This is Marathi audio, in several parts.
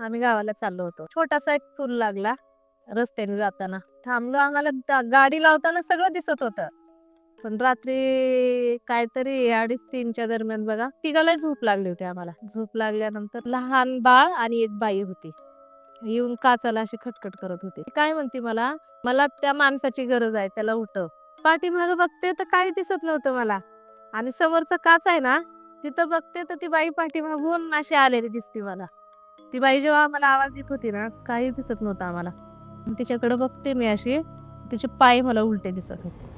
आम्ही गावाला चाललो होतो. छोटासा एक पूल लागला रस्त्याने जाताना. थांबलो आम्हाला गाडी लावताना सगळं दिसत होतं. पण रात्री काहीतरी अडीच तीनच्या दरम्यान बघा तिघाला झोप लागली होती आम्हाला. झोप लागल्यानंतर लहान बाळ आणि एक बाई होती. येऊन काचाला अशी खटखट करत होती. काय म्हणते मला मला त्या माणसाची गरज आहे त्याला उठव. पाठीमागं बघते तर काही दिसत नव्हतं मला. आणि समोरचं काच आहे ना तिथं बघते तर ती बाई पाठीमागून अशी आलेली दिसते मला. ती बाई जेव्हा आम्हाला आवाज देत होती ना काही दिसत नव्हतं आम्हाला. तिच्याकडे बघते मी अशी तिचे पाय मला उलटे दिसत होते.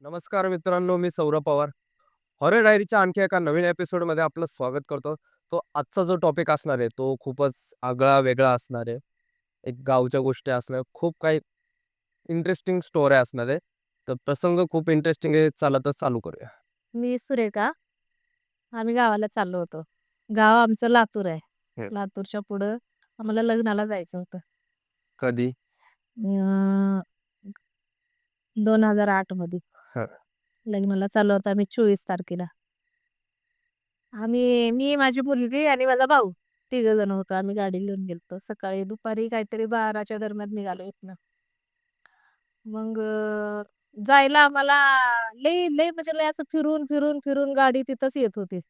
नमस्कार मित्रांनो मी सौरभ पवार. हॉरर डायरीच्या आणखी एका नवीन एपिसोडमध्ये आपलं स्वागत करतो. तो आजचा जो टॉपिक असणार आहे तो खूपच आगळा वेगळा असणार आहे. एक गावच्या गोष्टी असणार खूप काही इंटरेस्टिंग स्टोऱ्या असणार आहे. तर प्रसंग खूप इंटरेस्टिंग आहे चालतच चालू करूया. मी सुरेखा. आम्ही गावाला चाललो होतो. गाव आमचं लातूर आहे. हं. लातूरच्या पुढं आम्हाला लग्नाला जायचं होतं. कधी? दोन हजार आठमध्ये. हं. लग्नाला चाललो होतो आम्ही चोवीस तारखेला. आम्ही मी माझी मुलगी आणि माझा भाऊ तिघ जण होतो. आम्ही गाडी घेऊन गेलतो. सकाळी दुपारी काहीतरी बाराच्या दरम्यान निघालो इथनं. मग अं, जायला आम्हाला लई लई म्हणजे लई असं फिरून फिरून फिरून गाडी तिथंच येत होती.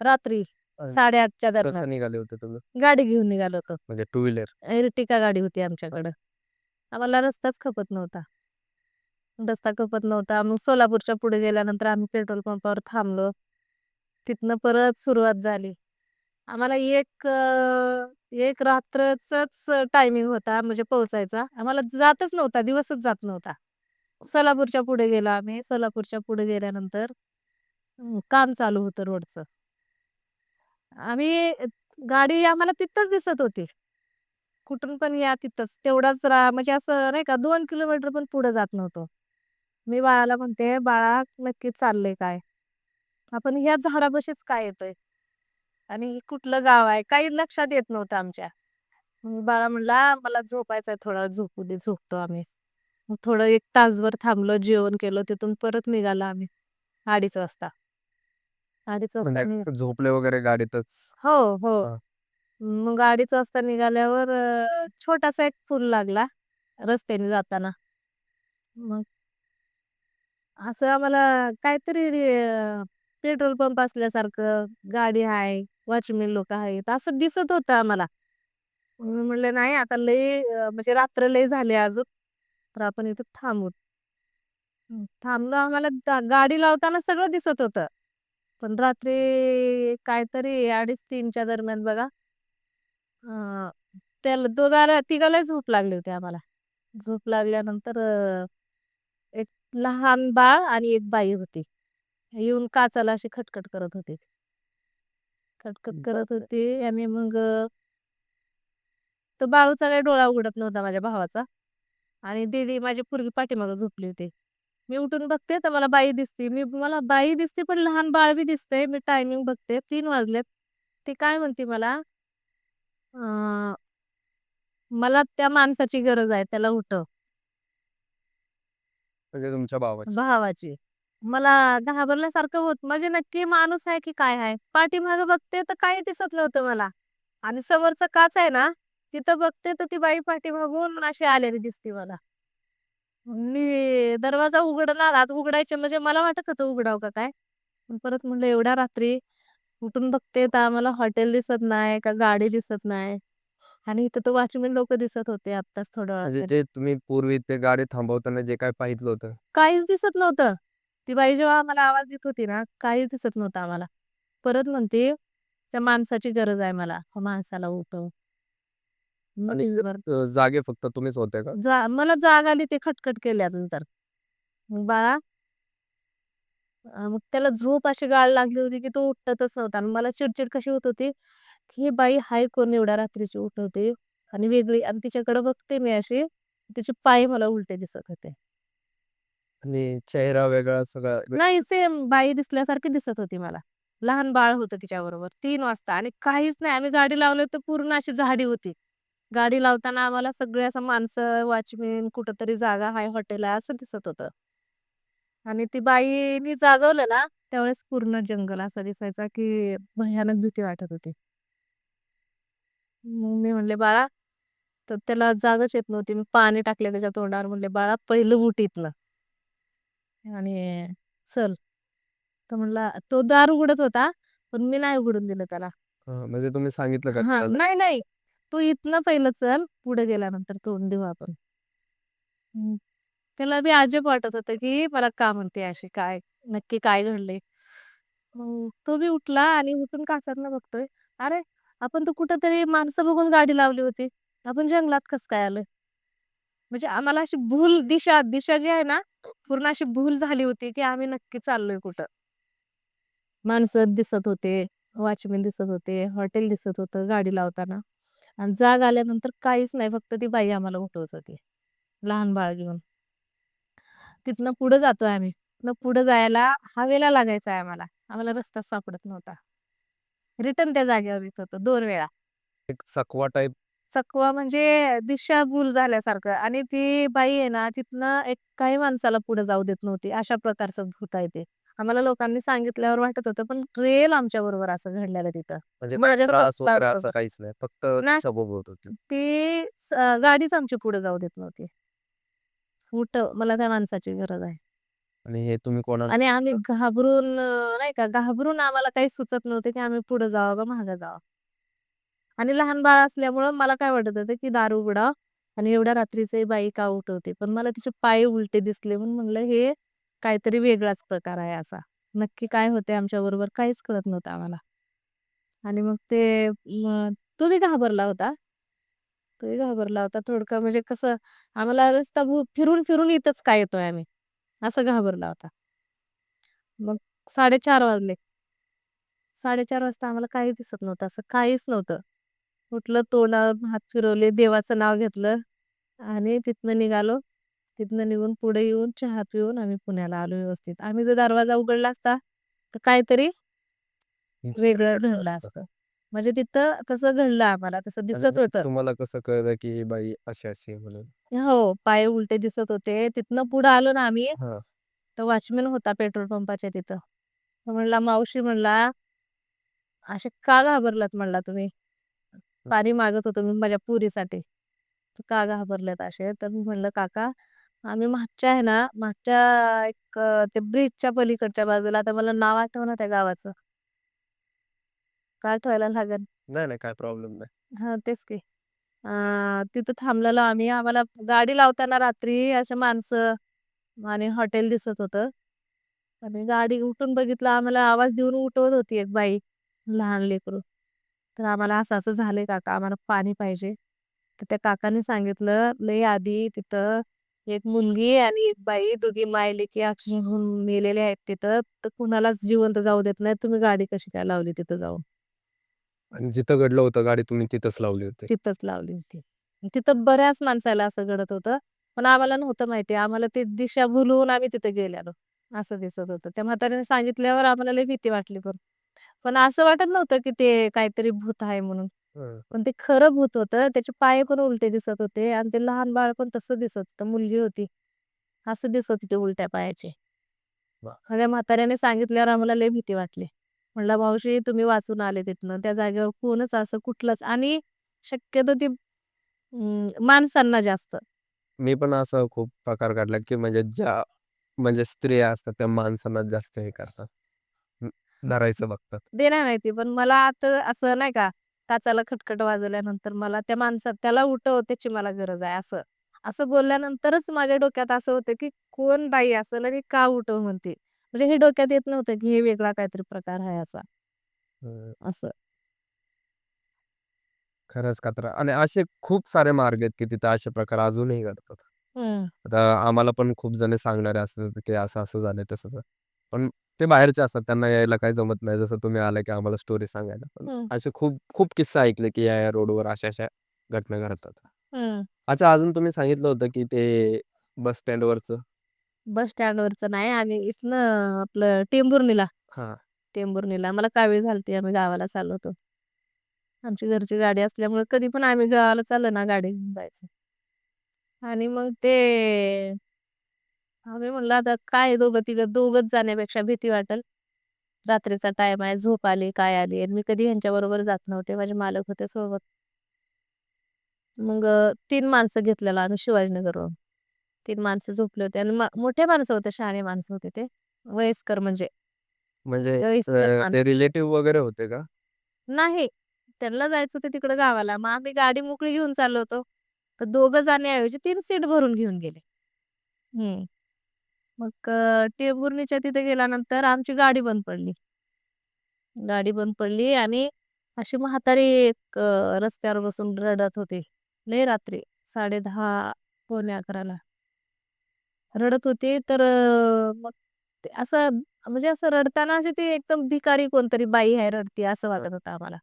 रात्री अं, साडेआठच्या कसं दरम्यान निघाले होते तुम्ही? गाडी घेऊन निघालो होतो. म्हणजे टू व्हीलर? एर्टिका गाडी होती आमच्याकडं. आम्हाला रस्ताच खपत नव्हता. रस्ता खपत नव्हता. मग सोलापूरच्या पुढे गेल्यानंतर आम्ही पेट्रोल पंपावर थांबलो. तिथनं परत सुरुवात झाली. आम्हाला एक अं, एक रात्रच टायमिंग होता म्हणजे पोहोचायचा. आम्हाला जातच नव्हता दिवसच जात नव्हता. सोलापूरच्या पुढे गेलो आम्ही. सोलापूरच्या पुढे गेल्यानंतर काम चालू होतं रोडचं. आम्ही गाडी आम्हाला तिथंच दिसत होती. कुठून पण या तिथंच. तेवढाच रा म्हणजे असं नाही का दोन किलोमीटर पण पुढे जात नव्हतो. मी बाळाला म्हणते बाळा नक्की चाललंय काय? आपण ह्या झाडापाशीच काय येतोय? आणि कुठलं गाव आहे? काही लक्षात येत नव्हतं आमच्या. बाळा म्हणला मला झोपायचंय थोडा झोपू दे झोपतो आम्ही. मग थोडं एक तासभर थांबलो जेवण केलं तिथून परत निघालो आम्ही. अडीच वाजता. अडीच वाजता निघ- म्हणजे झोपले वगैरे गाडीतच? हो हो. हा. मग अडीच वाजता निघाल्यावर अं, छोटासा एक पूल लागला रस्त्याने जाताना. मग असं आम्हाला काहीतरी अं, पेट्रोल पंप असल्यासारखं गाडी आहे वॉचमॅन लोक आहेत असं दिसत होतं आम्हाला. म्हणलं नाही आता लय अं, म्हणजे रात्र लय झाली अजून. तर आपण इथं थांबू. थांबलो आम्हाला गाडी लावताना सगळं दिसत होतं. पण रात्री काहीतरी अडीच तीनच्या दरम्यान बघा. त्याला दोघाला तिघाला झोप लागली होती आम्हाला. झोप लागल्यानंतर एक लहान बाळ आणि एक बाई होती. येऊन काचाला अशी खटखट करत होती. खटखट करत. होती आणि मग तो बाळूचा काही डोळा उघडत नव्हता माझ्या भावाचा. आणि दीदी माझी पोरगी पाठीमागं झोपली होती. मी उठून बघते तर मला बाई दिसते. मी मला बाई दिसते पण लहान बाळ बी दिसते मी टायमिंग बघते. तीन वाजलेत. ती काय म्हणते मला? अं, मला त्या माणसाची गरज आहे. त्याला उठव म्हणजे तुमच्या भावाची. भावाची. मला घाबरल्यासारखं होत. म्हणजे नक्की माणूस आहे की काय आहे? पाठीमागं बघते तर काही दिसत नव्हतं मला. आणि समोरचं काच आहे ना तिथं बघते तर ती बाई पाठीमागून अशी आलेली दिसते मला. मी दरवाजा उघडला हात उघडायचे म्हणजे मला वाटत होतं उघडाव का काय? पण परत म्हणलं एवढ्या रात्री उठून बघते तर आम्हाला हॉटेल दिसत नाही का गाडी दिसत नाही. आणि इथं तर वॉचमॅन लोक दिसत होते आत्ताच थोडं म्हणजे. जे तुम्ही पूर्वी ते गाडी थांबवताना जे काय पाहिलं होतं. काहीच दिसत नव्हतं. ती बाई जेव्हा आम्हाला आवाज देत होती ना काहीच दिसत नव्हतं आम्हाला. परत म्हणते त्या माणसाची गरज आहे मला. त्या माणसाला उठव. आणि अ, जागे फक्त तुम्हीच होते का? जा मला जाग आली ते खटखट केल्यानंतर मग बाळा अं, मग त्याला झोप अशी गाळ लागली होती की तो उठतच नव्हता आणि मला चिडचिड कशी होत होती की ही बाई हाय कोण एवढ्या रात्रीची उठवते आणि वेगळी आणि तिच्याकडे बघते मी अशी तिचे पाय मला उलटे दिसत होते. आणि चेहरा वेगळा सगळा वे- नाही सेम बाई दिसल्यासारखी दिसत होती मला. लहान बाळ होतं तिच्याबरोबर तीन वाजता आणि काहीच नाही आम्ही गाडी लावली तर पूर्ण अशी झाडी होती. गाडी लावताना आम्हाला सगळे असं माणसं वॉचमॅन कुठंतरी जागा हाय हॉटेल आहे असं दिसत होतं आणि ती बाईनी जागवलं ना त्यावेळेस पूर्ण जंगल असा दिसायचा की भयानक भीती वाटत होती. मग मी म्हणले, "बाळा" तर त्याला जागच येत नव्हती. मी पाणी टाकले त्याच्या तोंडावर म्हणले, "बाळा पहिलं इथनं." आणि चल. तर म्हणला तो दार उघडत होता, पण मी नाही उघडून दिलं त्याला. म्हणजे तुम्ही सांगितलं का? नाही, नाही. "तू इथनं पहिलं चल, पुढे गेल्यानंतर तोंड देऊ आपण." त्याला बी अजब वाटत होतं की मला का म्हणते अशी काय, नक्की काय घडले मग हो, तो बी उठला आणि उठून काचांना बघतोय, "अरे, आपण तर कुठंतरी माणसं बघून गाडी लावली होती. आपण जंगलात कसं काय आलोय?" म्हणजे आम्हाला अशी भूल दिशा दिशा जी आहे ना, पूर्ण अशी भूल झाली होती की आम्ही नक्की चाललोय कुठं. माणसं दिसत होते, वॉचमेन दिसत होते, हॉटेल दिसत होतं गाडी लावताना. आणि जाग आल्यानंतर काहीच नाही, फक्त ती बाई आम्हाला उठवत होती, लहान बाळ घेऊन. तिथनं पुढे जातोय आम्ही. तिथनं पुढे जायला हावेला लागायचं आहे आम्हाला. आम्हाला रस्ताच सापडत नव्हता. रिटर्न त्या जागेवर येत होतो 2 वेळा. एक चकवा टाइप? चकवा म्हणजे दिशाभूल झाल्यासारखं आणि ती बाई आहे ना, तिथनं एकाही माणसाला पुढे जाऊ देत नव्हती. अशा प्रकारचं भूत आहे ते. आम्हाला लोकांनी सांगितल्यावर वाटत होतं, पण रिअल आमच्याबरोबर असं घडलेलं तिथं. म्हणजे काही माझ्या त्रास वगैरे स्वतः असं काहीच नाही. फक्त नाही. दिशाभूल होत होती. ती स गाडीच आमची पुढे जाऊ देत नव्हती. उठव, मला त्या माणसाची गरज आहे. आणि हे तुम्ही कोणाला आणि आम्ही घाबरून अ, नाही का, घाबरून आम्हाला काही सुचत नव्हतं की आम्ही पुढे जावं का मागे जावं. आणि लहान बाळ असल्यामुळं मला काय वाटत होतं की दार उघडावं आणि एवढ्या रात्रीचं बाई का उठवते? पण मला तिचे पाय उलटे दिसले म्हणून म्हणलं हे काहीतरी वेगळाच प्रकार आहे असा. नक्की काय होते आमच्याबरोबर काहीच कळत नव्हतं आम्हाला. आणि मग ते तुम्ही घाबरला होता. तोही घाबरला होता. थोडकं म्हणजे कसं आम्हाला रस्ता भू फिरून-फिरून इथंच काय येतोय आम्ही? असं घाबरला होता. मग 4:30 वाजले. 4:30 वाजता आम्हाला काही दिसत नव्हतं, असं काहीच नव्हतं. उठलं, तोंडावर हात फिरवले, देवाचं नाव घेतलं आणि तिथनं निघालो. तिथनं निघून पुढे येऊन चहा पिऊन आम्ही पुण्याला आलो व्यवस्थित. आम्ही जर दरवाजा उघडला असता, तर काहीतरी वेगळं घडलं असतं. म्हणजे तिथं तसं घडलं आम्हाला, तसं दिसत होतं. तुम्हाला कसं कळलं की ही बाई अशी-अशी आहे म्हणून? हो, पाय उलटे दिसत होते. तिथनं पुढे आलो ना आम्ही, हां. तर वॉचमन होता पेट्रोल पंपाच्या तिथं. तो म्हणला, "मावशी" म्हणला, "असे का घाबरलात?" म्हणला, "तुम्ही? पाणी मागत होतो मी माझ्या पोरीसाठी. तर का घाबरलेत असे?" तर मी म्हणलं, "काका, आम्ही मागच्या आहे ना, मागच्या एक अ, ते ब्रिजच्या पलीकडच्या बाजूला" आता मला नाव आठवेना त्या गावाचं. आठवायला लागेल? नाही, नाही. काही प्रॉब्लेम नाही. हां, तेच की. अ, तिथं थांबलेलो आम्ही. आम्हाला गाडी लावताना रात्री अशी माणसं आणि हॉटेल दिसत होतं. आणि गाडी उठून बघितलं आम्हाला आवाज देऊन उठवत होती एक बाई, लहान लेकरू. तर आम्हाला असं-असं झालंय काका, आम्हाला पाणी पाहिजे. तर त्या काकांनी सांगितलं, "लय आधी तिथं एक मुलगी आणि एक बाई दोघी माय-लेकी ॲक्सिडेंट होऊन मेलेले आहेत तिथं. तर कुणालाच जिवंत जाऊ देत नाहीत. तुम्ही गाडी कशी काय लावली तिथं जाऊन?" आणि जिथं घडलं होतं गाडी तुम्ही तिथंच लावली होती? तिथंच लावली होती. तिथं बऱ्याच माणसाला असं घडत होतं. पण आम्हाला नव्हतं माहिती. आम्हाला ते दिशाभूल होऊन आम्ही तिथे गेलेलो. असं दिसत होतं. त्या म्हातारीने सांगितल्यावर आम्हाला लई भीती वाटली पण. पण असं वाटत नव्हतं की ते काहीतरी भूत आहे म्हणून. हं. पण ते खरं भूत होतं. त्याचे पाय पण उलटे दिसत होते आणि ते लहान बाळ पण तसं दिसत होतं. मुलगी होती. असं दिसत होते उलट्या पायाचे. मग त्या म्हाताऱ्याने सांगितल्यावर आम्हाला लई भीती वाटली. म्हणलं, "मावशी तुम्ही वाचून आले तिथनं. त्या जागेवर कोणच असं कुठलंच" आणि शक्यतो ती अं, माणसांना जास्त. मी पण असं खूप प्रकार घडला की म्हणजे ज्या म्हणजे स्त्रिया असतात त्या माणसांना जास्त हे करतात. धरायचं बघतात. ते नाही माहिती. पण मला आता असं नाही का, काचाला खटखट वाजवल्यानंतर मला त्या माणसात त्याला उठव त्याची मला गरज आहे असं. असं बोलल्यानंतरच माझ्या डोक्यात असं होतं की कोण बाई असेल आणि का उठव म्हणते. म्हणजे हे डोक्यात येत नव्हतं की हे वेगळा काहीतरी प्रकार आहे असा. असं. खरंच कातरा आणि असे खूप सारे मार्ग आहेत की तिथं असे प्रकार अजूनही घडतात. आता आम्हाला पण खूप जण सांगणारे असतात की असं-असं झालंय, तसं. पण ते बाहेरचे असतात. त्यांना यायला काही जमत नाही. जसं तुम्ही आला की आम्हाला स्टोरी सांगायला. पण. असे खूप खूप किस्से ऐकले की या-या रोडवर अशा-अशा घटना घडतात. अच्छा अजून तुम्ही सांगितलं होतं की ते बस स्टँडवरचं? बस स्टँडवरचं नाही. आम्ही इथनं आपलं टेंभुर्णीला, हां. टेंभुर्णीला आम्हाला कावीळ झालती. आम्ही गावाला चाललो होतो. आमची घरची गाडी असल्यामुळे कधी पण आम्ही गावाला चाललो ना गाडी घेऊन जायचो. आणि मग ते आम्ही म्हणलं आता काय दोघं-तिघं दोघंच जाण्यापेक्षा भीती वाटेल. रात्रीचा टाईम आहे, झोप आली, काय आली आणि मी कधी ह्यांच्याबरोबर जात नव्हते. माझे मालक होते सोबत. मग 3 माणसं घेतलेला आम्ही शिवाजीनगरवरून. 3 माणसं झोपले होते आणि मोठे माणसं होते, शहाणे माणसं होते ते. वयस्कर म्हणजे. म्हणजे वयस्कर अ, माणसं. ते रिलेटिव्ह वगैरे होते का? नाही. त्यांना जायचं होतं तिकडं गावाला. मग आम्ही गाडी मोकळी घेऊन चाललो होतो. तर दोघं जाण्याऐवजी 3 सीट भरून घेऊन गेले. हं. मग अ, टेंभुर्णीच्या तिथे गेल्यानंतर आमची गाडी बंद पडली. गाडी बंद पडली आणि अशी म्हातारी एक अ, रस्त्यावर बसून रडत होती. लय रात्री 10:30 पावणे 11ला. रडत होती तर अ, मग ते असं म्हणजे असं रडताना अशी ती एकदम भिकारी कोणतरी बाई आहे रडती असं वाटत होतं आम्हाला.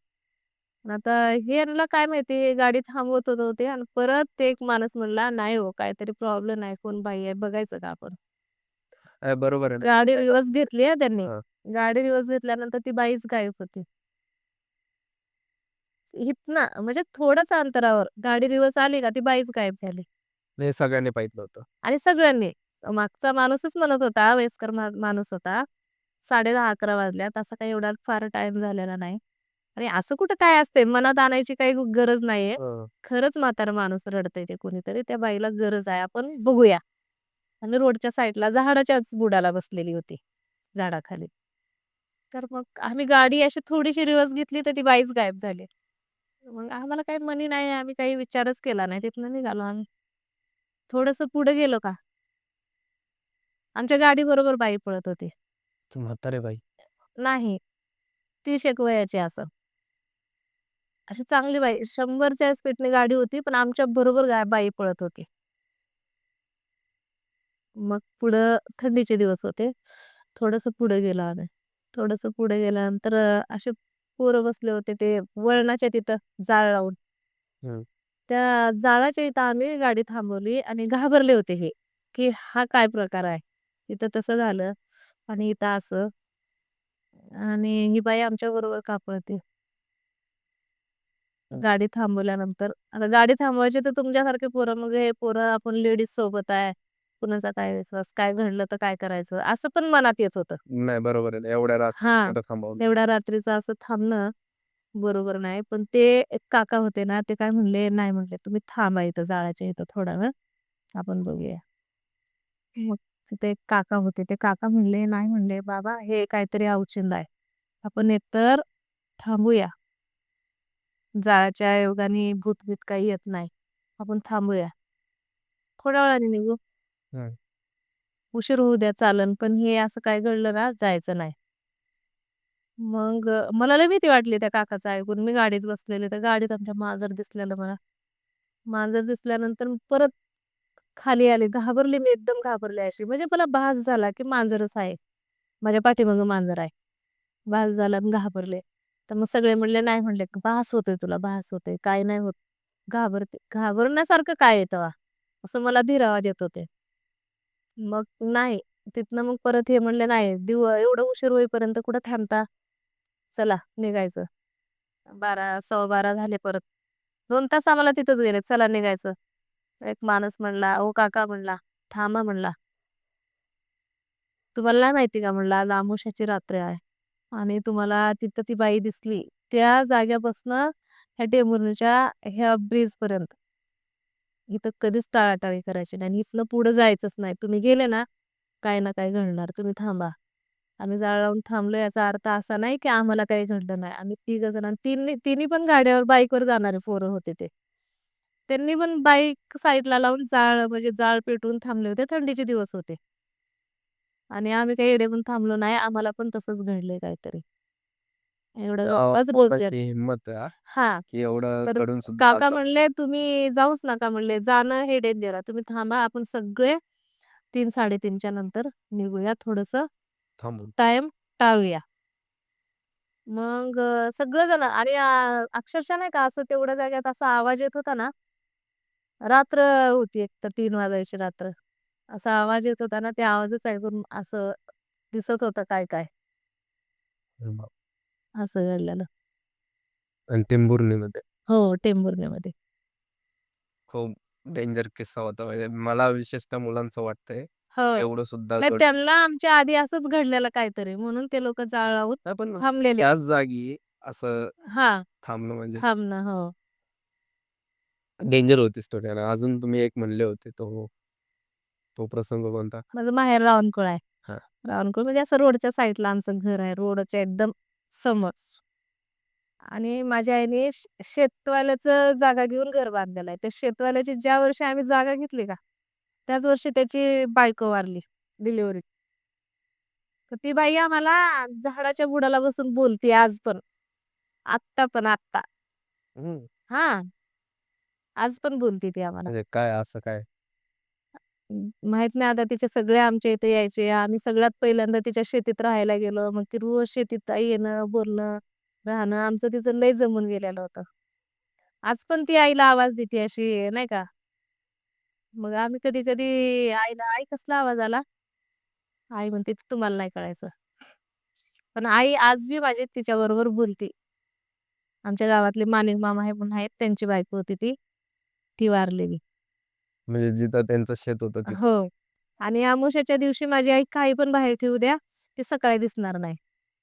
पण आता ह्यांना काय माहिती गाडी थांबवत होते आणि परत ते एक माणूस म्हणला, "नाही हो काहीतरी प्रॉब्लेम आहे. कोण बाई आहे बघायचं का आपण?" अ, बरोबर आहे ना. गाडी? रिव्हर्स घेतली हां त्यांनी. हां. गाडी रिव्हर्स घेतल्यानंतर ती बाईच गायब होती. इथनं म्हणजे थोड्याच अंतरावर गाडी रिव्हर्स आली का ती बाईच गायब झाली. हे सगळ्यांनी पाहिलं होतं. आणि सगळ्यांनी. मागचा माणूसच म्हणत होता, वयस्कर मा माणूस होता. 10:30-11 वाजल्यात. असा काही एवढा फार टाईम झालेला नाही. आणि असं कुठं काय असतंय मनात आणायची काही गरज नाहीये. हं. खरंच म्हातारं माणूस रडतंय ते कुणीतरी. त्या बाईला गरज आहे. आपण बघूया. आणि रोडच्या साईडला झाडाच्याच बुडाला बसलेली होती. झाडाखाली. तर मग आम्ही गाडी अशी थोडीशी रिव्हर्स घेतली तर ती बाईच गायब झाली. मग आम्हाला काही मनी नाही आम्ही काही विचारच केला नाही. तिथनं निघालो आम्ही. थोडंसं पुढे गेलो का आमच्या गाडीबरोबर बाई पळत होती. ती म्हातारी बाई. नाही. 30 एक वयाची असेल. अशी चांगली बाई 100च्या स्पीडने गाडी होती, पण आमच्या बरोबर गा बाई पळत होती. मग पुढं थंडीचे दिवस होते. थोडंसं पुढे गेलो आम्ही. थोडंसं पुढे गेल्यानंतर असे पोरं बसले होते ते वळणाच्या तिथं जाळ लावून. हं. त्या जाळाच्या इथं आम्ही गाडी थांबवली आणि घाबरले होते हे, की हा काय प्रकार आहे? तिथं तसं झालं आणि इथं असं. आणि ही बाई आमच्याबरोबर का पळते? हं. गाडी थांबवल्यानंतर आता गाडी थांबवायची तर तुमच्यासारखे पोरं मग हे पोरं आपण लेडीज सोबत आहे. कुणाचा काय विश्वास? काय घडलं तर काय करायचं? असं पण मनात येत होतं. नाही बरोबर आहे. एवढ्या हां. थांबवलं. रात्रीचं असं थांबणं बरोबर नाही. पण ते एक काका होते ना, ते काय म्हणले, "नाही," म्हणले, "तुम्ही थांबा इथं जाळाच्या इथं थोडा वेळ. आपण बघूया." मग तिथे एक काका होते. ते काका म्हणले, "नाही," म्हणले, "बाबा हे काहीतरी अवचिंद आहे. आपण एकतर थांबूया. जाळाच्या योगाने भूत-बीत काही येत नाही. आपण थांबूया." थोड्या वेळाने निघू. हं. उशीर होऊ द्या चालन पण हे असं काय घडलं ना, जायचं नाही. मग अ, मला लय भीती वाटली त्या काकाचं ऐकून. मी गाडीत बसलेले, तर गाडीत आमच्या मांजर दिसलेलं मला. मांजर दिसल्यानंतर परत खाली आले. घाबरले मी, एकदम घाबरले अशी. म्हणजे मला भास झाला, की मांजरच आहे. माझ्या पाठीमागं मांजर आहे. भास झाला आणि घाबरले. तर मग सगळे म्हणले, "नाही," म्हणले, "भास होतोय तुला, भास होतोय. काही नाही होत. घाबरते." घाबरण्यासारखं काय आहे तेव्हा? असं मला धीरावा देत होते. मग नाही. तिथनं मग परत हे म्हणले, "नाही, दिव एवढं उशीर होईपर्यंत कुठं थांबता? चला निघायचं." 12 12:15 झाले परत. 2 तास आम्हाला तिथंच गेले. चला निघायचं. एक माणूस म्हणला, "ओ काका," म्हणला, "थांबा," म्हणला. "तुम्हाला नाही माहिती का?" म्हणला, "आज अमावास्येची रात्र आहे आणि तुम्हाला तिथं ती बाई दिसली. त्या जाग्यापासनं ह्या टेंभुर्णीच्या ह्या ब्रिजपर्यंत इथं कधीच टाळाटाळी करायची नाही आणि इथनं पुढं जायचंच नाही. तुम्ही गेले ना, काही ना काही घडणार. तुम्ही थांबा." आम्ही जाळ लावून थांबलो याचा अर्थ असा नाही, की आम्हाला काही घडलं नाही. आम्ही तिघं जण आणि तिन्ही तिन्ही पण गाड्यावर बाईकवर जाणारे पोरं होते ते. त्यांनी पण बाईक साईडला लावून जाळ म्हणजे जाळ पेटवून थांबले होते. थंडीचे दिवस होते. आणि आम्ही काही एडे पण थांबलो नाही. आम्हाला पण तसंच घडलंय काहीतरी. एवढं अ, गप्पाच बोलतोय. ची हिंमत आहे हां, हां. की एवढं तर करून सुद्धा काका म्हणले, "तुम्ही जाऊच नका," म्हणले, "जाणं हे डेंजर आहे. तुम्ही थांबा. आपण सगळे 3-3:30च्या नंतर निघूया. थोडंसं थांबून. टाईम टाळूया." मग अ, सगळेजण आणि अ, अक्षरशः नाही का असं तेवढ्या जाग्यात असा आवाज येत होता ना रात्र होती एकतर 3 वाजायची रात्र. असा आवाज येत होता ना, त्या आवाजच ऐकून असं दिसत होतं काय-काय. अरे बाप! असं घडलेलं. आणि टेंभुर्णीमध्ये. हो, टेंभुर्णीमध्ये. खूप डेंजर किस्सा होता. म्हणजे मला विशेषतः मुलांचं वाटतंय. हो एवढं सुद्धा नाही त्यांना आमच्या आधी असंच घडलेलं काहीतरी म्हणून ते लोक जाळावून नाही पण थांबलेले त्याच जागी असं हा थांबणं म्हणजे थांबणं हो डेंजर होती स्टोरी आणि अजून तुम्ही एक म्हणले होते तो तो प्रसंग कोणता माझं माहेर रावणकुळ आहे हा. रावणकुळ म्हणजे असं रोडच्या साईडला आमचं घर आहे रोडच्या एकदम समोर आणि माझ्या आईने श- शेतवाल्याचं जागा घेऊन घर बांधलेलं आहे. त्या शेतवाल्याची ज्या वर्षी आम्ही जागा घेतली का त्याच वर्षी त्याची बायको वारली डिलिव्हरी तर ती बाई आम्हाला झाडाच्या बुडाला बसून बोलते आज पण. आत्ता पण आत्ता. हा. आज पण बोलते ती आम्हाला. म्हणजे काय असं काय? माहीत नाही आता तिचे सगळे आमच्या इथे यायचे. आम्ही सगळ्यात पहिल्यांदा तिच्या शेतीत राहायला गेलो. मग ती रोज शेतीत येणं बोलणं राहणं आमचं तिचं लय जमून गेलेलं होतं. आज पण ती आईला आवाज देते अशी नाही का? मग आम्ही कधी कधी आईला आई कसला आवाज आला? आई म्हणते तुम्हाला नाही कळायचं. पण आई आज बी माझी तिच्या बरोबर बोलते. आमच्या गावातले माणिक मामा हे म्हणून आहेत त्यांची बायको होती ती. ती वारलेली. म्हणजे जिथं त्यांचं शेत होतं तिथं. हो. आणि अमावस्याच्या दिवशी माझी आई काही पण बाहेर ठेवू द्या ते सकाळी दिसणार नाही.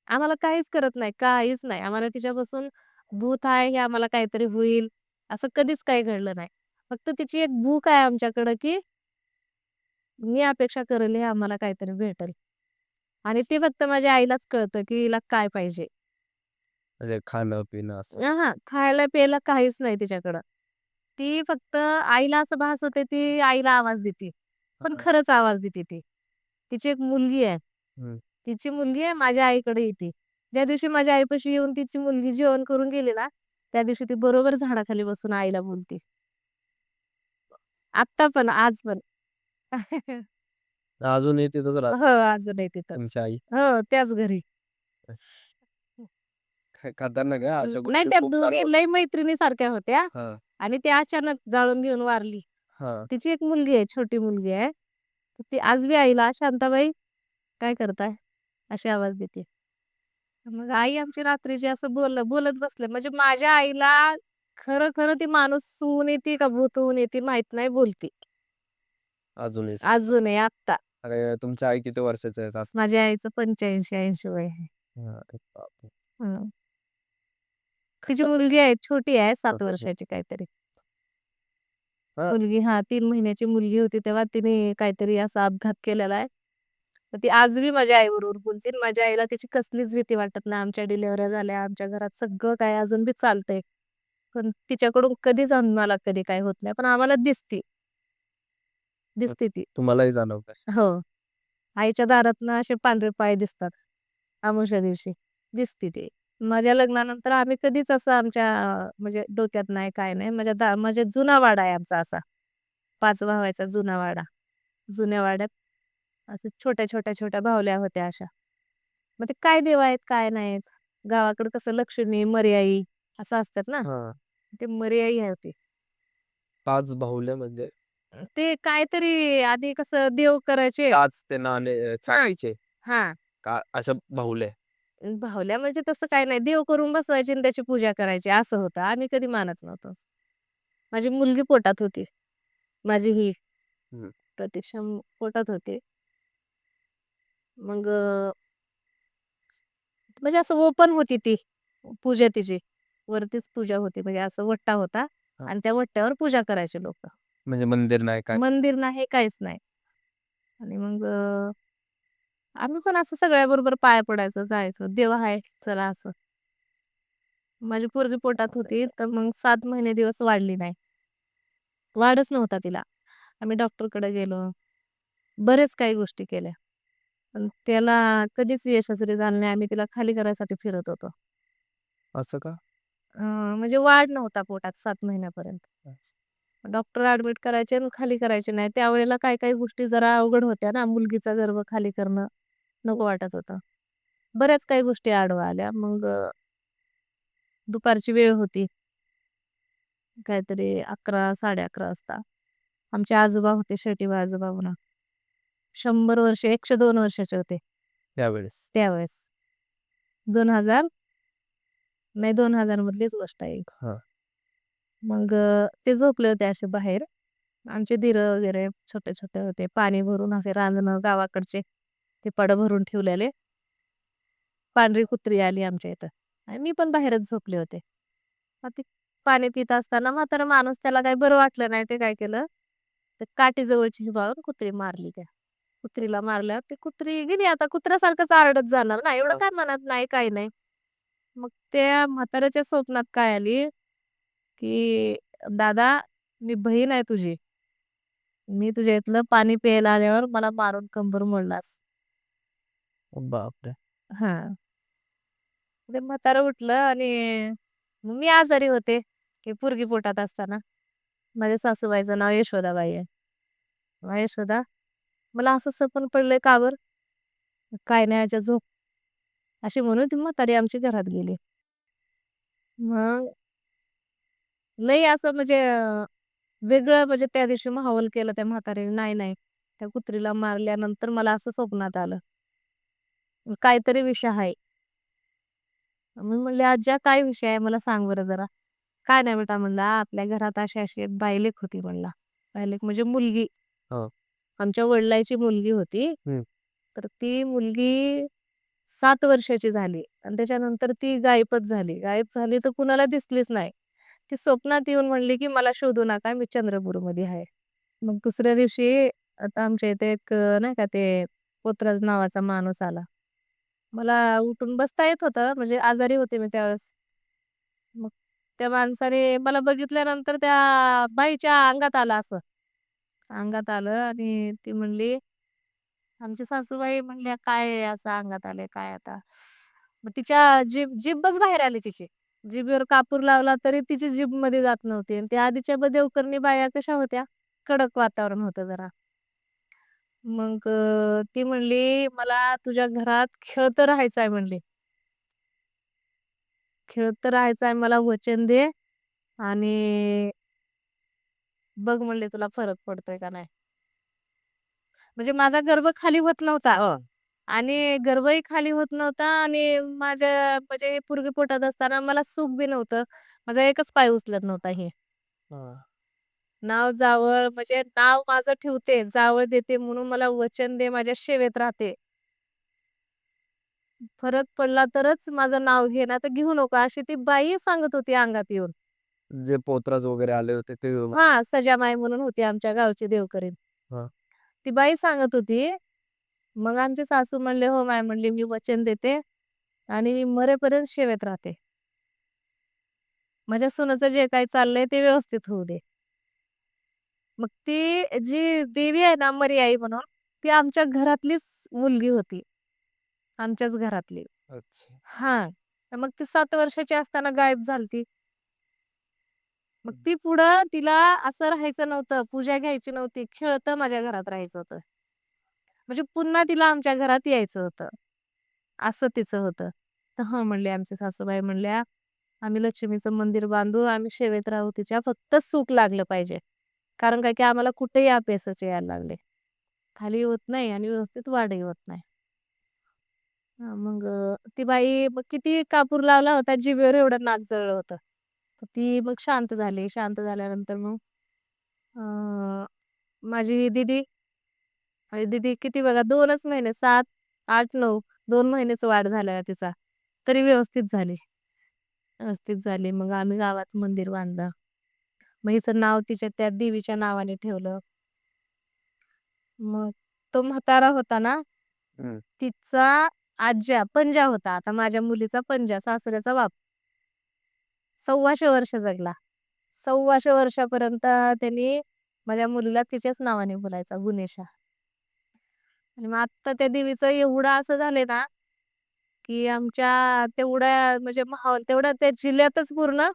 आम्हाला काहीच करत नाही काहीच नाही. आम्हाला तिच्यापासून भूत आहे हे आम्हाला काहीतरी होईल असं कधीच काही घडलं नाही. फक्त तिची एक भूक आहे आमच्याकडं की मी अपेक्षा करेल हे आम्हाला काहीतरी भेटेल. आणि ते फक्त माझ्या आईलाच कळतं की हिला काय पाहिजे. म्हणजे खाणं पिणं असं. हा खायला प्यायला काहीच नाही तिच्याकडं. ती फक्त आईला असं भास होते ती आईला आवाज देते. पण हा. खरंच आवाज देते ती. तिची एक मुलगी आहे. तिची मुलगी आहे माझ्या आईकडे येते. ज्या दिवशी माझ्या आईपाशी येऊन तिची मुलगी जेवण करून गेली ना त्या दिवशी ती बरोबर झाडाखाली बसून आईला बोलते. आत्ता पण आज पण. अजूनही तिथंच राहत हो अजूनही तिथं तुमची आई? हो त्याच घरी. खतरनाक आहे अशा नाही गोष्टी त्या खूप दोघी लय मैत्रिणी सारख्या होत्या. हा. आणि ती अचानक जाळून घेऊन वारली. हा. तिची एक मुलगी आहे छोटी मुलगी आहे. तर ती आज बी आईला शांताबाई काय करताय? अशी आवाज देते. मग आई आमची रात्रीची असं बोल बोलत बसले. म्हणजे माझ्या आईला खरं खरं ती माणूस होऊन येते का भूत होऊन येते माहीत नाही बोलते. अजूनही अजूनही आत्ता. अरे तुमच्या आई किती आहेत असं? माझ्या आईचं पंच्याऐंशी ऐंशी वय आहे. हा, अरे बापरे. हं. तिची मुलगी आहे छोटी आहे सात. वर्षाची काहीतरी. हा. मुलगी हा तीन महिन्याची मुलगी होती तेव्हा तिने काहीतरी असा अपघात केलेला आहे. तर ती आज बी माझ्या आईबरोबर बोलते आणि माझ्या आईला तिची कसलीच भीती वाटत नाही. आमच्या डिलेवऱ्या झाल्या आमच्या घरात सगळं काय अजून बी चालतंय. पण तिच्याकडून कधीच मला कधी काय होत नाही. पण आम्हाला दिसते. दिसते ती. तुम्हालाही जाणवत हो. आईच्या दारातनं असे पांढरे पाय दिसतात. अमावस्या दिवशी. दिसते ते. माझ्या लग्नानंतर आम्ही कधीच असं आमच्या म्हणजे डोक्यात नाही काय नाही. माझ्या दा माझ्या जुना वाडा आहे आमचा असा. पाच भावायचा जुना वाडा. जुन्या वाड्यात असं छोट्या छोट्या छोट्या भावल्या होत्या अशा. मग ते काय देव आहेत काय नाहीत गावाकडे कसं लक्ष्मी मर्याई असं असतात ना. हा. ते मर्याई होते पाच बाहुल्या म्हणजे? ते काहीतरी आधी कसं देव करायचे. आज ते नाणे चाळायचे? हा. का अशा बाहुल्या भावल्या म्हणजे तसं काय नाही. देव करून बसवायचे आणि त्याची पूजा करायची. असं होतं. आम्ही कधी मानत नव्हतो. माझी मुलगी पोटात होती. माझी ही. प्रतीक्षा मु- पोटात होती. मग अं, म्हणजे असं ओपन होती ती पूजा तिची. वरतीच पूजा होती. म्हणजे असं वट्टा होता हा. आणि त्या वट्ट्यावर पूजा करायचे लोक. म्हणजे मंदिर नाही काय? मंदिर नाही काहीच नाही. आणि मग अं, आम्ही पण असं सगळ्याबरोबर पाया पडायचं जायचं. देव आहे चला असं. माझी पोरगी पोटात होती तर मग सात महिने दिवस वाढली नाही. वाढच नव्हता तिला. आम्ही डॉक्टरकडे गेलो. बरेच काही गोष्टी केल्या. पण त्याला कधीच यशस्वी झालं नाही. आम्ही तिला खाली करायसाठी फिरत होतो. असं का? अं, म्हणजे वाढ नव्हता पोटात सात महिन्यापर्यंत. डॉक्टर ऍडमिट करायचे आणि खाली करायचे नाही. त्यावेळेला काही काही गोष्टी जरा अवघड होत्या ना. मुलगीचा गर्भ खाली करणं. नको वाटत होतं. बऱ्याच काही गोष्टी आडवा आल्या. मग दुपारची वेळ होती. काहीतरी अकरा साडे अकरा वाजता. आमचे आजोबा होते शेटीबा आजोबा म्हणून शंभर वर्ष एकशे दोन वर्षाचे होते. त्यावेळेस. त्यावेळेस. दोन हजार नाही दोन हजार मधलीच गोष्ट आहे हा. मग ते झोपले होते असे बाहेर. आमचे दिरं वगैरे छोटे छोटे होते. पाणी भरून असे रांजणं गावाकडचे. ते पड भरून ठेवलेले. पांढरी कुत्री आली आमच्या इथं. आणि मी पण बाहेरच झोपले होते. मग ती पाणी पित असताना म्हातारा माणूस त्याला काही बरं वाटलं नाही ते काय केलं. तर काठी जवळची हिबाळून कुत्री मारली त्या. कुत्रीला मारल्यावर ती कुत्री गेली. आता कुत्र्यासारखंच आरडत जाणार ना? एवढं काय म्हणत नाही काही नाही. मग त्या म्हाताऱ्याच्या स्वप्नात काय आली? की दादा मी बहीण आहे तुझी. मी तुझ्या इथलं पाणी प्यायला आल्यावर मला मारून कंबर मोडलास. बापरे! हा. ते म्हणजे म्हातारं उठलं आणि मग मी आजारी होते की पोरगी पोटात असताना. माझ्या सासूबाईचं नाव यशोदाबाई आहे. मग यशोदा मला असं सपन पडलंय कावर काय नाही याच्या झोप. अशी म्हणून ती म्हातारी आमची घरात गेली. मग लई असं म्हणजे वेगळं म्हणजे त्या दिवशी माहोल केलं त्या म्हातारीने. नाही नाही. त्या कुत्रीला मारल्यानंतर मला असं स्वप्नात आलं. काहीतरी विषय आहे. मी म्हणले आज्या काय विषय आहे? मला सांग बरं जरा. काय नाही बेटा म्हणला आपल्या घरात अशी अशी एक बायलेक होती म्हणला. बायलेक म्हणजे मुलगी. हा. आमच्या वडिलांची मुलगी होती. हम्म. तर ती मुलगी सात वर्षाची झाली आणि त्याच्यानंतर ती गायबच झाली. गायब झाली तर कुणाला दिसलीच नाही. ती स्वप्नात येऊन म्हणली की मला शोधू नका मी चंद्रपूरमध्ये आहे. मग दुसऱ्या दिवशी आता आमच्या इथे एक नाही का ते पोतराज नावाचा माणूस आला. मला उठून बसता येत होतं म्हणजे आजारी होते मी त्यावेळेस. मग त्या माणसाने मला बघितल्यानंतर त्या बाईच्या अंगात आलं असं. अंगात आलं आणि ती म्हणली आमची सासूबाई म्हणल्या काय आहे असं अंगात आले काय आता? मग तिच्या जीभ जीभच बाहेर आली तिची. जिभेवर कापूर लावला तरी तिची जीभमध्ये जात नव्हती. आणि त्या आधीच्या देवकरणी बाया कशा होत्या? कडक वातावरण होतं जरा. मग अं, ती म्हणली मला तुझ्या घरात खेळत राहायचं आहे म्हणली खेळत राहायचं आहे मला वचन दे आणि बघ म्हणले तुला फरक पडतोय का नाही म्हणजे माझा गर्भ खाली होत नव्हता हा. आणि गर्भही खाली होत नव्हता आणि माझ्या म्हणजे हे पोरगी पोटात असताना मला सुख बी नव्हतं माझा एकच पाय उचलत नव्हता हे हा. नाव जावळ म्हणजे नाव माझं ठेवते जावळ देते म्हणून मला वचन दे माझ्या सेवेत राहते. फरक पडला तरच माझं नाव घे ना तर घेऊ नको. अशी ती बाई सांगत होती अंगात येऊन. जे पोतराज वगैरे आले होते ते हा सजामाई म्हणून होती आमच्या गावची देवकरीण हा. ती बाई सांगत होती मग आमचे सासू म्हणले हो माय म्हणले मी वचन देते आणि मी मरेपर्यंत सेवेत राहते. माझ्या सुनाचं जे काही चाललंय ते व्यवस्थित होऊ दे. मग ती जी देवी आहे ना मरी आई म्हणून ती आमच्या घरातलीच मुलगी होती. आमच्याच घरातली. अच्छा. हा. तर मग ती सात वर्षाची असताना गायब झालती. मग ती पुढं तिला असं राहायचं नव्हतं पूजा घ्यायची नव्हती खेळत माझ्या घरात राहायचं होतं. म्हणजे पुन्हा तिला आमच्या घरात यायचं होतं. असं तिचं होतं. तर हा म्हणले आमचे सासूबाई म्हणल्या आम्ही लक्ष्मीचं मंदिर बांधू आम्ही सेवेत राहू तिच्या फक्त सुख लागलं पाहिजे. कारण काय की आम्हाला कुठेही अपेसच यायला लागले. खाली होत नाही आणि व्यवस्थित वाढही होत नाही. हा, मग ती बाई मग किती कापूर लावला होता जिभेवर एवढं नाक जळलं होतं. तर ती मग शांत झाली. शांत झाल्यानंतर मग माझी दिदी माझी दिदी किती बघा दोनच महिने सात आठ नऊ दोन महिनेच वाढ झाला तिचा. तरी व्यवस्थित झाली. व्यवस्थित झाली. मग आम्ही गावात मंदिर बांधलं. मग हिचं नाव तिच्या त्या देवीच्या नावाने ठेवलं. मग तो म्हातारा होता ना. तिचा आज्या पंजा होता. आता माझ्या मुलीचा पंजा सासऱ्याचा बाप. सव्वाशे वर्ष जगला. सव्वाशे वर्षापर्यंत त्यांनी माझ्या मुलीला तिच्याच नावाने बोलायचा गुणेशा आणि मग आता त्या देवीचं एवढं असं झाले ना की आमच्या तेवढ्या म्हणजे माहोल तेवढ्या त्या जिल्ह्यातच पूर्ण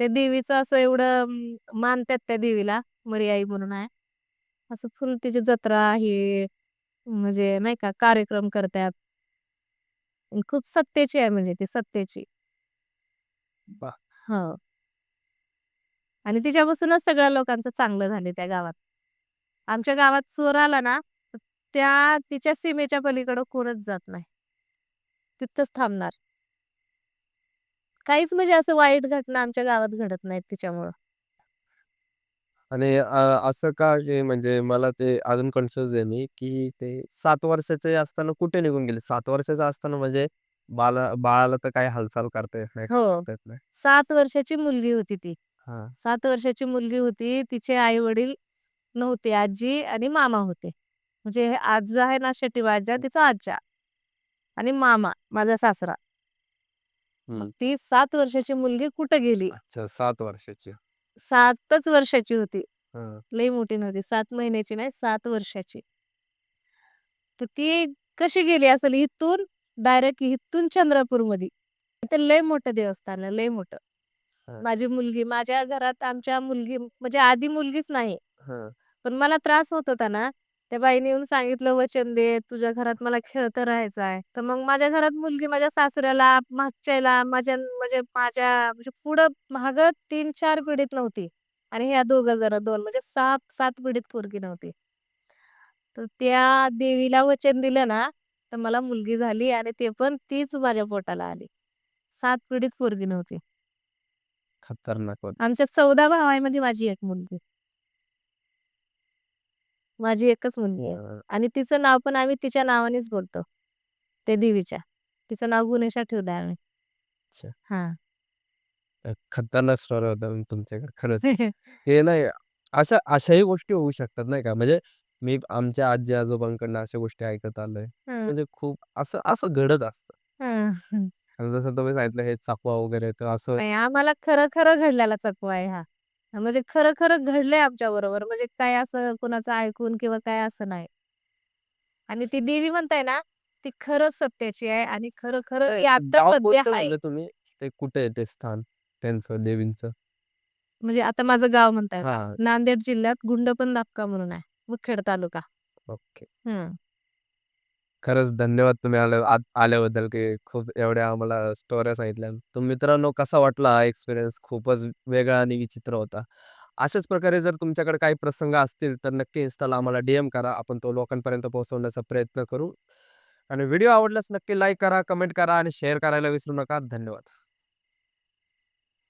त्या देवीचं असं एवढं अं, मानतात त्या देवीला मरियाई म्हणून आहे. असं फुल तिची जत्रा आहे म्हणजे नाही का कार्यक्रम करतात. खूप सत्तेची आहे म्हणजे ती सत्तेची. हो. आणि तिच्यापासूनच सगळ्या लोकांचं चांगलं झाले त्या गावात. आमच्या गावात चोर आला ना तर त्या तिच्या सीमेच्या पलीकडं कोणच जात नाही. तिथंच थांबणार. काहीच म्हणजे असं वाईट घटना आमच्या गावात घडत नाहीत तिच्यामुळं आणि अ, असं का की म्हणजे मला ते अजून कन्फ्यूज आहे मी, की ते 7 वर्षाचे असताना कुठे निघून गेले? 7 वर्षाचं असताना म्हणजे बाला बाळाला तर काही हालचाल करता येत नाही, हो. करता येत नाही. 7 वर्षाची मुलगी होती ती. हां. 7 वर्षाची मुलगी होती. तिचे आई-वडील नव्हते. आजी आणि मामा होते. म्हणजे आजा आहे ना शेटीव आजा, तिचा आज्जा आणि मामा माझा सासरा. मग. ती 7 वर्षाची मुलगी कुठं गेली? अच्छा 7 वर्षाची. 7च वर्षाची होती. हां. लई मोठी नव्हती. 7 महिन्याची नाही, 7 वर्षाची. तर ती कशी गेली असेल इथून डायरेक्ट इथून चंद्रपूरमध्ये. इथे लय मोठं देवस्थान आहे, लय मोठं. हां. माझी मुलगी माझ्या घरात आमच्या मुलगी म्हणजे आधी मुलगीच नाही. हां. पण मला त्रास होत होता ना, त्या बाईने येऊन सांगितलं, "वचन दे, तुझ्या घरात मला खेळतं राहायचं आहे." तर मग माझ्या घरात मुलगी माझ्या सासऱ्याला, मागच्याला, माझ्या म्हणजे माझ्या म्हणजे पुढं मागं 3-4 पिढीत नव्हती आणि ह्या दोघं जण 2 म्हणजे 6-7 पिढीत पोरगी नव्हती. तर त्या देवीला वचन दिलं ना, तर मला मुलगी झाली आणि ते पण तीच माझ्या पोटाला आली. 7 पिढीत पोरगी नव्हती. खतरनाक होतं. आमच्या 14 भावांमध्ये माझी एक मुलगी. माझी एकच मुलगी आहे. आणि तिचं नाव पण आम्ही तिच्या नावानेच बोलतो. ते देवीच्या. तिचं नाव गुणेशा ठेवलंय आम्ही. अच्छा. हां. अ, खतरनाक स्टोरी होता मग तुमच्याकडे खरंच. हे नाही अशा अशाही गोष्टी होऊ शकतात नाही का? म्हणजे मी आमच्या आजी-आजोबांकडून अशा गोष्टी ऐकत आलोय. हं. म्हणजे खूप असं असं घडत असतं. हं. आणि जसं तुम्ही सांगितलं हे चकवा वगैरे तर असं नाही आम्हाला खरं-खरं घडलेला चकवा आहे हा. म्हणजे खरं-खरं घडलंय आमच्याबरोबर. म्हणजे काय असं कुणाचं ऐकून किंवा काय असं नाही. आणि ती देवी म्हणताय ना, ती खरंच सत्याची आहे आणि खरं-खरं ते ती आता गाव सध्या कोणतं आहे. म्हणलं तुम्ही? ते कुठे आहे ते स्थान त्यांचं देवींचं? म्हणजे आता माझं गाव म्हणताय का? हां. नांदेड जिल्ह्यात गुंडपण दापका म्हणून आहे. मुखेड तालुका. ओके. हं. खरंच धन्यवाद तुम्ही आल्या आत आल्याबद्दल, की खूप एवढ्या आम्हाला स्टोऱ्या सांगितल्या. तर मित्रांनो कसा वाटला हा एक्सपिरियन्स? खूपच वेगळा आणि विचित्र होता. अशाच प्रकारे जर तुमच्याकडे काही प्रसंग असतील, तर नक्की Instaला आम्हाला डी-एम करा. आपण तो लोकांपर्यंत पोहोचवण्याचा प्रयत्न करू. आणि व्हिडिओ आवडल्यास नक्की लाईक करा, कमेंट करा आणि शेअर करायला विसरू नका. धन्यवाद.